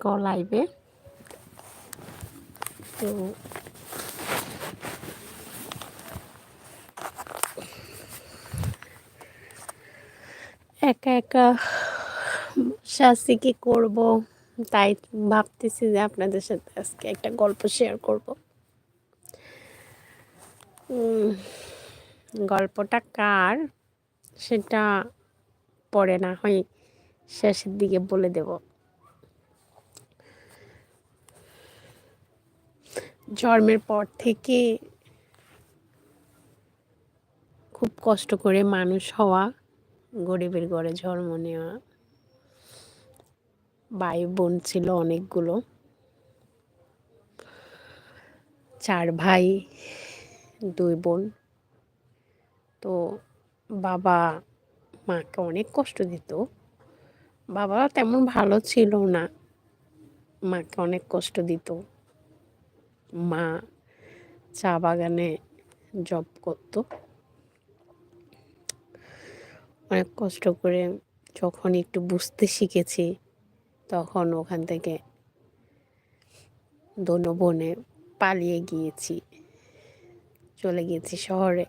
আজকেও লাইভে তো একা একা শাস্তি কি করব? তাই ভাবতেছি যে আপনাদের সাথে আজকে একটা গল্প শেয়ার করব। গল্পটা কার? সেটা পরে না হয় শেষের দিকে বলে দেব। জন্মের পর থেকে খুব কষ্ট করে মানুষ হওয়া, গরিবের ঘরে জন্ম নেওয়া ভাই বোন ছিল অনেকগুলো। চার ভাই, দুই বোন। তো বাবা মাকে অনেক কষ্ট দিত। বাবা তেমন ভালো ছিল না, মাকে অনেক কষ্ট দিত। মা চা বাগানে জব করতো। অনেক কষ্ট করে যখন একটু বুঝতে শিখেছি, তখন ওখান থেকে দোনো বনে পালিয়ে গিয়েছি। চলে গিয়েছি শহরে।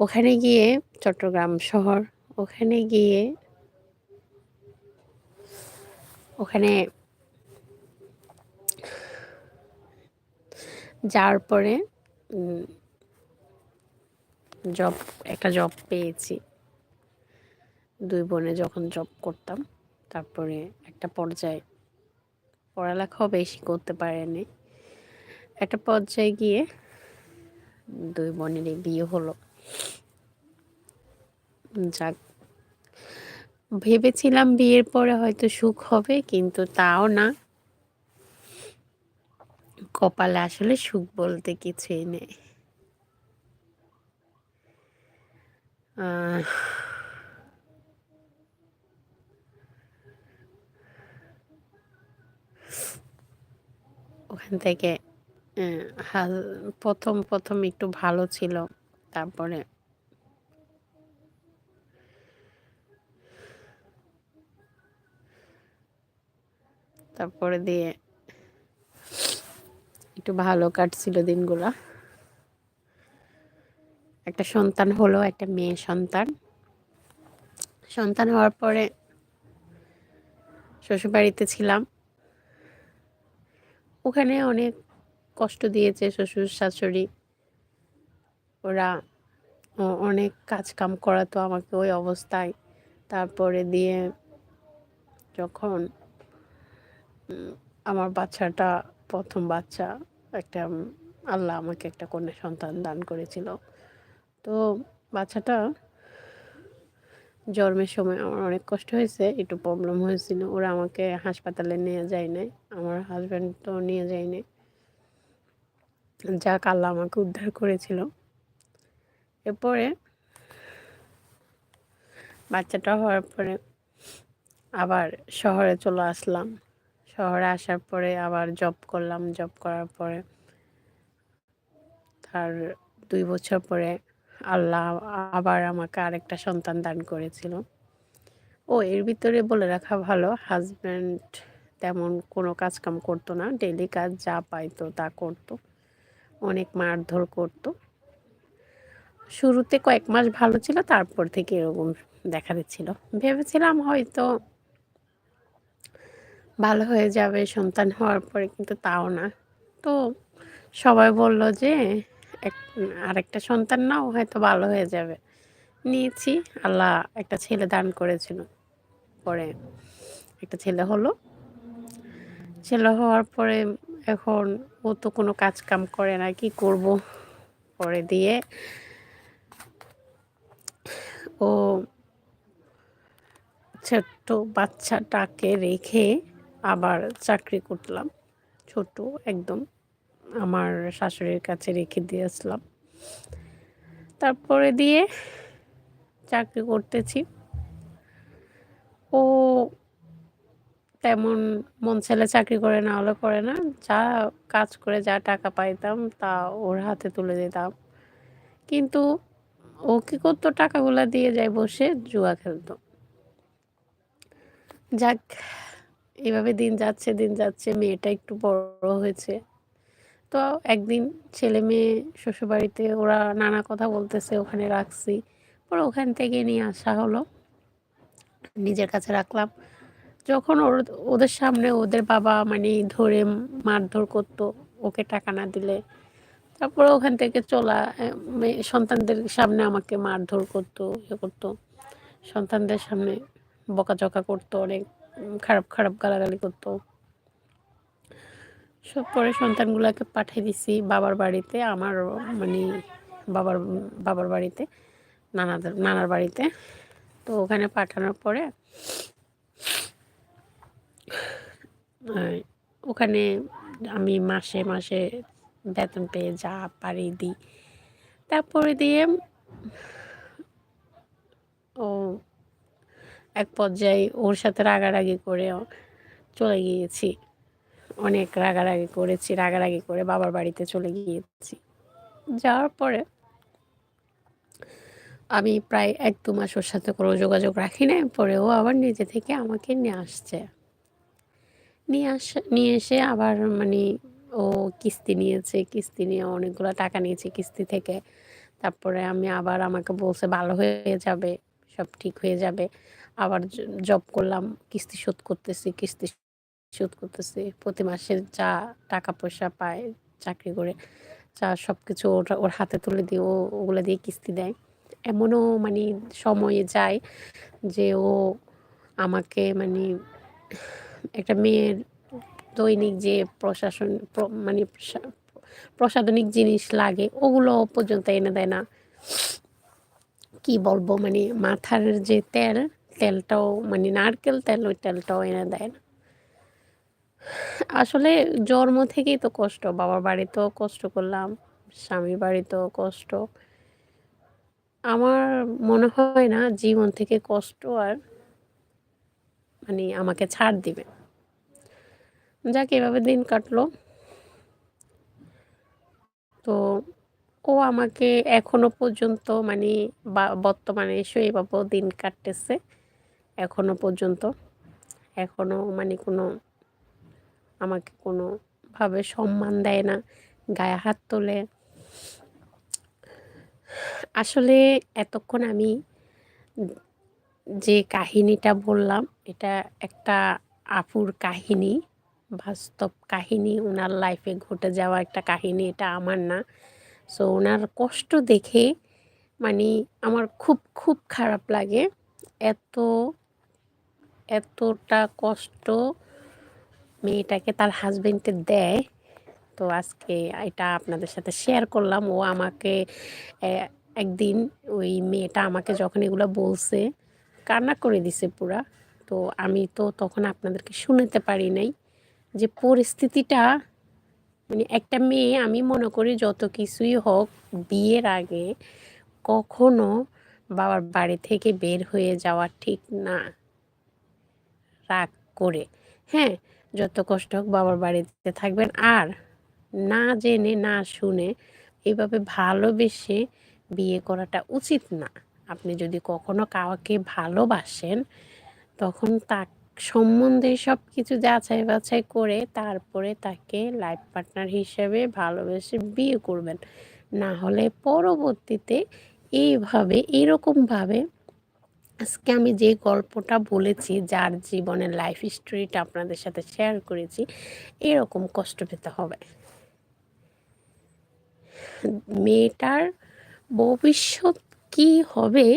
ওখানে গিয়ে চট্টগ্রাম শহর, ওখানে গিয়ে, ওখানে যাওয়ার পরে জব, একটা জব পেয়েছি। দুই বোনে যখন জব করতাম, তারপরে একটা পর্যায়ে পড়ালেখাও বেশি করতে পারেনি। একটা পর্যায়ে গিয়ে দুই বোনেরই বিয়ে হলো। যাক, ভেবেছিলাম বিয়ের পরে হয়তো সুখ হবে, কিন্তু তাও না। কপালে আসলে সুখ বলতে কিছুই নেই। ওখান থেকে প্রথম প্রথম একটু ভালো ছিল, তারপরে তারপরে দিয়ে একটু ভালো কাটছিল দিনগুলো। একটা সন্তান হলো, একটা মেয়ে সন্তান। সন্তান হওয়ার পরে শ্বশুরবাড়িতে ছিলাম। ওখানে অনেক কষ্ট দিয়েছে শ্বশুর শাশুড়ি। ওরা অনেক কাজ কাম করাতো আমাকে ওই অবস্থায়। তারপরে দিয়ে যখন আমার বাচ্চাটা প্রথম বাচ্চা একটা আল্লাহ আমাকে একটা কন্যা সন্তান দান করেছিল। তো বাচ্চাটা জন্মের সময় আমার অনেক কষ্ট হয়েছে, একটু প্রবলেম হয়েছিল। ওরা আমাকে হাসপাতালে নিয়ে যায় নাই, আমার হাজব্যান্ড তো নিয়ে যায় নাই। যাক, আল্লাহ আমাকে উদ্ধার করেছিল। এরপরে বাচ্চাটা হওয়ার পরে আবার শহরে চলে আসলাম। শহরে আসার পরে আবার জব করলাম জব করার পরে। তার দুই বছর পরে আল্লাহ আবার আমাকে আরেকটা সন্তান দান করেছিল। ও, এর ভিতরে বলে রাখা ভালো হাজব্যান্ড তেমন কোনো কাজ কাম করতো না ডেলি কাজ যা পাইতো তা করতো, অনেক মারধর করতো। শুরুতে কয়েক মাস ভালো ছিল, তারপর থেকে এরকম দেখা দিচ্ছিল। ভেবেছিলাম হয়তো ভালো হয়ে যাবে, সন্তান হওয়ার পরে কিন্তু তাও না। তো সবাই বলল যে, এক, আরেকটা সন্তান নাও, হয়তো ভালো হয়ে যাবে। নিয়েছি, আল্লাহ একটা ছেলে দান করেছিল। পরে একটা ছেলে হলো। ছেলে হওয়ার পরে এখন ও তো কোনো কাজ কাম করে না, কি করব? পরে দিয়ে ও ছোট্ট বাচ্চাটাকে রেখে আবার চাকরি করলাম। ছোট একদম আমার শাশুড়ির কাছে রেখে দিয়ে আসলাম তারপরে দিয়ে চাকরি করতেছি। ও তেমন মন ছেলে চাকরি করে না, হলে করে না। যা কাজ করে যা টাকা পাইতাম, তা ওর হাতে তুলে দিতাম। কিন্তু ও কী করতো, টাকাগুলো দিয়ে যায় বসে জুয়া খেলতো। যাক এভাবে দিন যাচ্ছে দিন যাচ্ছে, মেয়েটা একটু বড় হয়েছে। তো একদিন ছেলে মেয়ে শ্বশুরবাড়িতে ওরা নানা কথা বলতেছে, ওখানে রাখছি। পরে ওখান থেকে নিয়ে আসা হলো। নিজের কাছে রাখলাম। যখন ওর, ওদের সামনে ওদের বাবা মানে ধরে মারধর করতো, ওকে টাকা না দিলে। তারপরে ওখান থেকে চলা সন্তানদের সামনে আমাকে মারধর করতো ইয়ে করতো। সন্তানদের সামনে বকাঝকা করতো অনেক। খারাপ খারাপ গালাগালি করতো। সব পরে সন্তানগুলোকে পাঠিয়ে দিছি বাবার বাড়িতে, আমার মানে বাবার বাবার বাড়িতে, নানাদের, নানার বাড়িতে। তো ওখানে পাঠানোর পরে ওখানে আমি মাসে মাসে বেতন পেয়ে যা পারি, দিই। তারপরে দিয়ে ও এক পর্যায়ে ওর সাথে রাগারাগি করে চলে গিয়েছি। অনেক রাগারাগি করেছি, রাগারাগি করে বাবার বাড়িতে চলে গিয়েছি। যাওয়ার পরে আমি প্রায় এক দু মাস ওর সাথে কোনো যোগাযোগ রাখি না পরে ও আবার নিজে থেকে আমাকে নিয়ে আসছে। নিয়ে আস, নিয়ে এসে আবার মানে ও কিস্তি নিয়েছে, কিস্তি নিয়ে অনেকগুলো টাকা নিয়েছে কিস্তি থেকে। তারপরে আমি আবার আমাকে বলছে, ভালো হয়ে যাবে, সব ঠিক হয়ে যাবে। আবার জব করলাম, কিস্তি শোধ করতেছি, কিস্তি শোধ করতেছি। প্রতি মাসে যা টাকা পয়সা পায় চাকরি করে, যা সব কিছু ওটা ওর হাতে তুলে দিয়ে ও, ওগুলো দিয়ে কিস্তি দেয়। এমনও মানে সময়ে যায় যে ও আমাকে মানে একটা মেয়ের দৈনিক যে প্রশাসন মানে প্রসাধনিক জিনিস লাগে, ওগুলো পর্যন্ত এনে দেয় না। কি বলব? মানে মাথার যে তেল তেলটাও মানে নারকেল তেল, ওই তেলটাও এনে দেয় না। আসলে জন্ম থেকেই তো কষ্ট, বাবার বাড়িতেও কষ্ট করলাম, স্বামীর বাড়িতেও কষ্ট। আমার মনে হয় না জীবন থেকে কষ্ট আর মানে আমাকে ছাড় দিবে। যাক, এভাবে দিন কাটলো। তো ও আমাকে এখনও পর্যন্ত মানে বর্তমানে এভাবেও দিন কাটতেছে। এখনও পর্যন্ত। এখনও মানে কোনো আমাকে কোনোভাবে সম্মান দেয় না, গায়ে হাত তোলে। আসলে এতক্ষণ আমি যে কাহিনীটা বললাম, এটা একটা আপুর কাহিনী, বাস্তব কাহিনী। ওনার লাইফে ঘটে যাওয়া একটা কাহিনী, এটা আমার না। সো ওনার কষ্ট দেখে মানে আমার খুব খুব খারাপ লাগে। এত এতটা কষ্ট মেয়েটাকে তার হাজবেন্ডে দেয়। তো আজকে এটা আপনাদের সাথে শেয়ার করলাম। ও আমাকে একদিন ওই মেয়েটা আমাকে যখন এগুলো বলছে, কান্না করে দিছে পুরা। তো আমি তো তখন আপনাদেরকে শুনতে পারি নাই যে পরিস্থিতিটা মানে একটা মেয়ে আমি মনে করি যত কিছুই হোক বিয়ের আগে কখনো বাবার বাড়ি থেকে বের হয়ে যাওয়া ঠিক না। রাগ করে। হ্যাঁ যত কষ্ট হোক বাবার বাড়িতে থাকবেন। আর না জেনে, না শুনে এইভাবে ভালোবেসে বিয়ে করাটা উচিত না। আপনি যদি কখনো কাউকে ভালোবাসেন, তখন তা সম্বন্ধে সব কিছু যাচাই বাছাই করে তারপরে তাকে লাইফ পার্টনার হিসেবে ভালোবেসে বিয়ে করবেন। না হলে পরবর্তীতে এইভাবে, এরকমভাবে আজকে আমি যে গল্পটা বলেছি, যার জীবনের লাইফ স্টোরিটা আপনাদের সাথে শেয়ার করেছি, এরকম কষ্ট পেতে হবে। মেয়েটার ভবিষ্যৎ কি হবে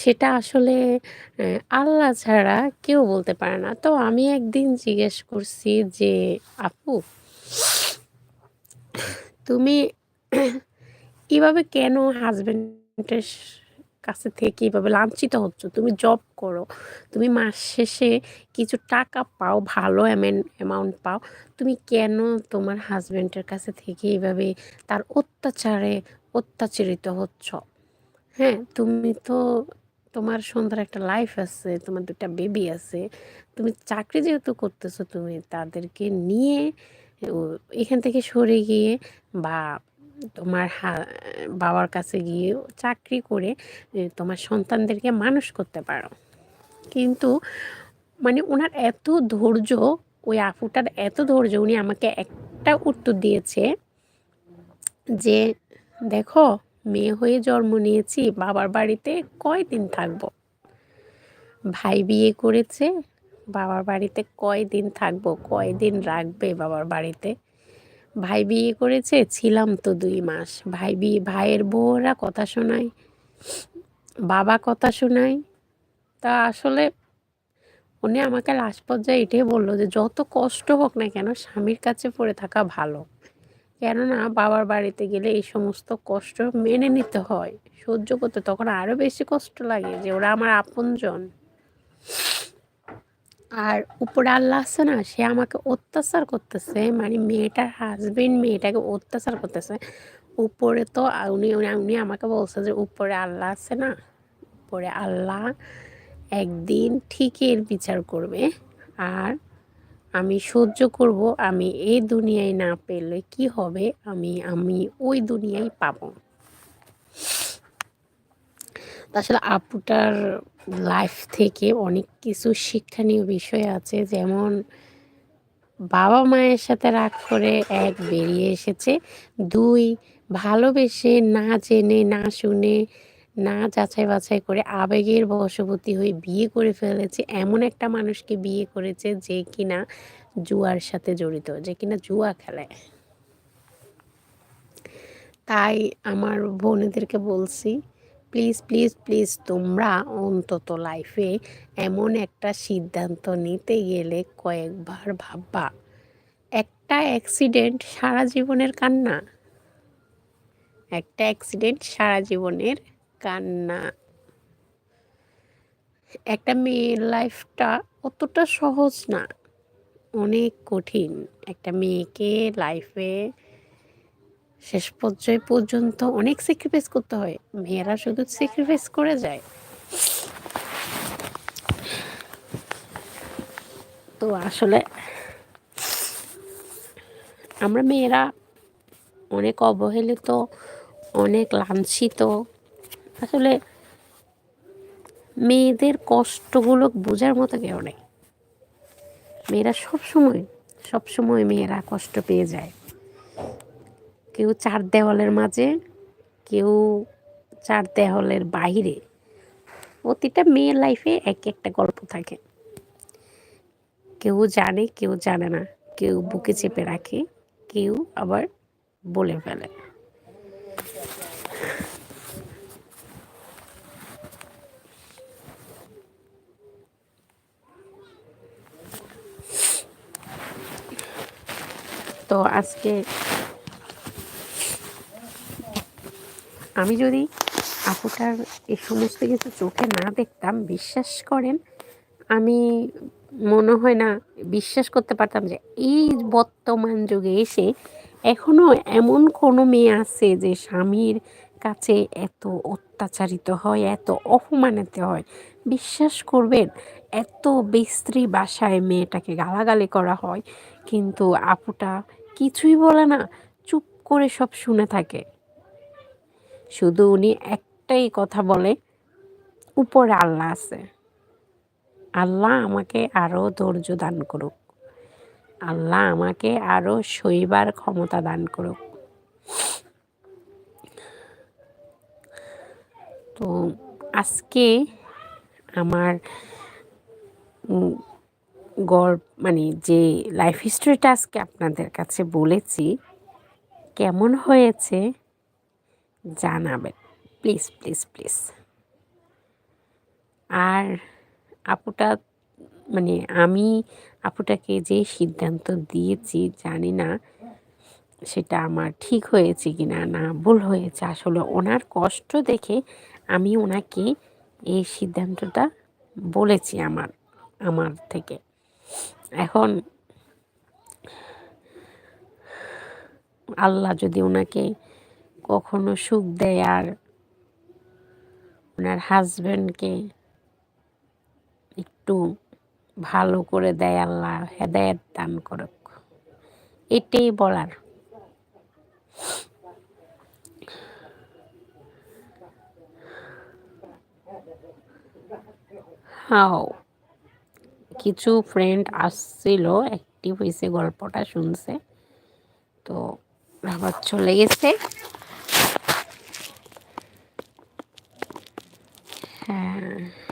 সেটা আসলে আল্লাহ ছাড়া কেউ বলতে পারে না। তো আমি একদিন জিজ্ঞেস করছি যে, আপু, তুমি এভাবে কেন হাজবেন্ডের কাছে থেকে এভাবে লাঞ্ছিত হচ্ছ, তুমি জব করো, তুমি মাস শেষে কিছু টাকা পাও, ভালো অ্যামাউন্ট পাও, তুমি কেন তোমার হাজব্যান্ডের কাছে থেকে এইভাবে তার অত্যাচারে অত্যাচারিত হচ্ছ? হ্যাঁ তুমি তো তোমার সুন্দর একটা লাইফ আছে, তোমার দুটা বেবি আছে, তুমি চাকরি যেহেতু করতেছো, তুমি তাদেরকে নিয়ে এখান থেকে সরে গিয়ে বা তোমার বাবার কাছে গিয়ে চাকরি করে তোমার সন্তানদেরকে মানুষ করতে পারো। কিন্তু মানে ওনার এত ধৈর্য, ওই আপুটার এত ধৈর্য, উনি আমাকে একটা উত্তর দিয়েছে যে, দেখো, মেয়ে হয়ে জন্ম নিয়েছি, বাবার বাড়িতে কয়দিন থাকব? ভাই বিয়ে করেছে, বাবার বাড়িতে কয়দিন থাকব, কয়দিন রাখবে বাবার বাড়িতে? ভাই বিয়ে করেছে, ছিলাম তো দুই মাস। ভাই বিয়ে ভাইয়ের বউরা কথা শোনায়, বাবা কথা শোনায়। তা আসলে উনি আমাকে লাস্ট পর্যায়ে এটাই বলল যে, যত কষ্ট হোক না কেন স্বামীর কাছে পড়ে থাকা ভালো। কেননা বাবার বাড়িতে গেলে এই সমস্ত কষ্ট মেনে নিতে হয়। সহ্য করতে তখন আরও বেশি কষ্ট লাগে যে, ওরা আমার আপনজন। আর উপরে আল্লাহ আছে না, সে আমাকে অত্যাচার করতেছে মানে মেয়েটার হাজবেন্ড মেয়েটাকে অত্যাচার করতেছে। উপরে তো উনি উনি আমাকে বলছে যে উপরে আল্লাহ আছে না, উপরে আল্লাহ একদিন ঠিকই এর বিচার করবে। আর আমি সহ্য করব, আমি এই দুনিয়ায় না পেলে কি হবে, আমি আমি ওই দুনিয়ায় পাবো। আসলে আপুটার লাইফ থেকে অনেক কিছু শিক্ষণীয় বিষয় আছে। যেমন বাবা মায়ের সাথে রাগ করে এক বেরিয়ে এসেছে। দুই, ভালোবেসে না জেনে, না শুনে, না যাচাই বাছাই করে আবেগের বশবর্তী হয়ে বিয়ে করে ফেলেছে। এমন একটা মানুষকে বিয়ে করেছে যে কিনা জুয়ার সাথে জড়িত, যে কিনা জুয়া খেলে। তাই আমার বোনেদেরকে বলছি প্লিজ প্লিজ প্লিজ তোমরা অন্তত লাইফে এমন একটা সিদ্ধান্ত নিতে গেলে কয়েকবার ভাববা। একটা অ্যাক্সিডেন্ট সারা জীবনের কান্না? একটা অ্যাক্সিডেন্ট সারা জীবনের কান্না। একটা মেয়ের লাইফটা অতটা সহজ না, অনেক কঠিন। একটা মেয়েকে লাইফে শেষ পর্যায় পর্যন্ত অনেক স্যাক্রিফাইস করতে হয়। মেয়েরা শুধু স্যাক্রিফাইস করে যায়। তো আসলে আমরা মেয়েরা অনেক অবহেলিত, অনেক লাঞ্ছিত। আসলে মেয়েদের কষ্টগুলো বোঝার মতো কেউ নেই। মেয়েরা সবসময় সবসময় মেয়েরা কষ্ট পেয়ে যায়। কেউ চার দেওয়ালের মাঝে, কেউ চার দেওয়ালের বাইরে। প্রতিটা মেয়ের লাইফে এক একটা গল্প থাকে। কেউ জানে কেউ জানে না। কেউ বুকে চেপে রাখে, কেউ আবার বলে ফেলে। তো আজকে আমি যদি আপুটার এই সমস্ত কিছু চোখে না দেখতাম, বিশ্বাস করেন, আমি মনে হয় না বিশ্বাস করতে পারতাম যে এই বর্তমান যুগে এসে এখনও এমন কোনো মেয়ে আছে যে স্বামীর কাছে এত অত্যাচারিত হয়, এত অপমানিত হয়। বিশ্বাস করবেন, এত বিস্ত্রী বাসায় মেয়েটাকে গালাগালি করা হয়, কিন্তু আপুটা কিছুই বলে না, চুপ করে সব শুনে থাকে। শুধু উনি একটাই কথা বলে, উপরে আল্লাহ আছে। আল্লাহ আমাকে আরও ধৈর্য দান করুক। আল্লাহ আমাকে আরও সইবার ক্ষমতা দান করুক। তো আজকে আমার গল্প মানে যে লাইফ হিস্ট্রিটা আজকে আপনাদের কাছে বলেছি, কেমন হয়েছে জানাবেন। Please please please. আর আপুটা মানে আমি আপুটাকে যে সিদ্ধান্ত দিয়েছি, জানি না সেটা আমার ঠিক হয়েছে কি না না ভুল হয়েছে। আসলে ওনার কষ্ট দেখে আমি ওনাকে এই সিদ্ধান্তটা বলেছি আমার আমার থেকে। এখন আল্লাহ যদি ওনাকে কখনো সুখ দেয় আর ওনার হাজব্যান্ডকে একটু ভালো করে দেয় আল্লাহ হেদায়ত দান করুক। এটাই বলার। হাও, কিছু ফ্রেন্ড আসছিল অ্যাক্টিভ হয়েছে গল্পটা শুনছে, তো আবার চলে গেছে। হ্যাঁ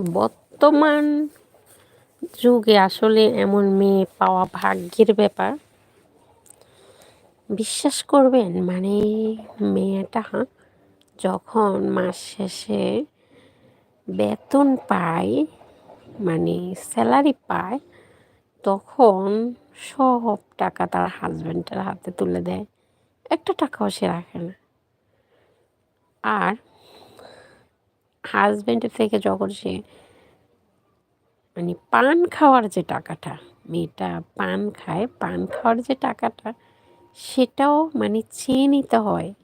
বর্তমান যুগে আসলে এমন মেয়ে পাওয়া ভাগ্যের ব্যাপার। বিশ্বাস করবেন মানে মেয়েটা যখন মাস শেষে বেতন পায় মানে স্যালারি পায়, তখন সব টাকা তার হাজব্যান্ডের হাতে তুলে দেয়। একটা টাকাও সে রাখে না। আর হাজব্যান্ডের থেকে যখন সে মানে পান খাওয়ার যে টাকাটা, মেয়েটা পান খায়, পান খাওয়ার যে টাকাটা, সেটাও মানে চেয়ে নিতে হয়।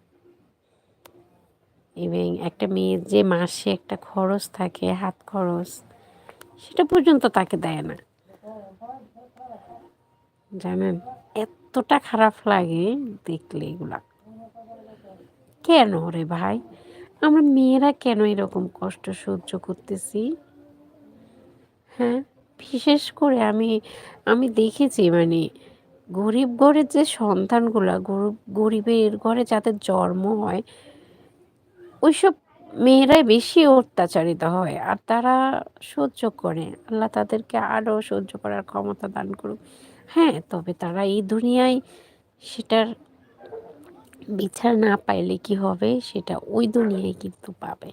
এবং একটা মেয়ের যে মাসে একটা খরচ থাকে, হাত খরচ, সেটা পর্যন্ত তাকে দেয় না। জানেন? এতটা খারাপ লাগে দেখলে এগুলা। কেন রে ভাই? আমরা মেয়েরা কেন এরকম কষ্ট সহ্য করতেছি? হ্যাঁ বিশেষ করে আমি আমি দেখেছি মানে গরিব ঘরের যে সন্তানগুলা, গরিব, গরিবের ঘরে যাদের জন্ম হয়, ওইসব মেয়েরাই বেশি অত্যাচারিত হয় আর তারা সহ্য করে। আল্লাহ তাদেরকে আরও সহ্য করার ক্ষমতা দান করুক। হ্যাঁ তবে তারা এই দুনিয়ায় সেটার বিচার না পাইলে কি হবে? সেটা ওই দুনিয়ায় কিন্তু পাবে।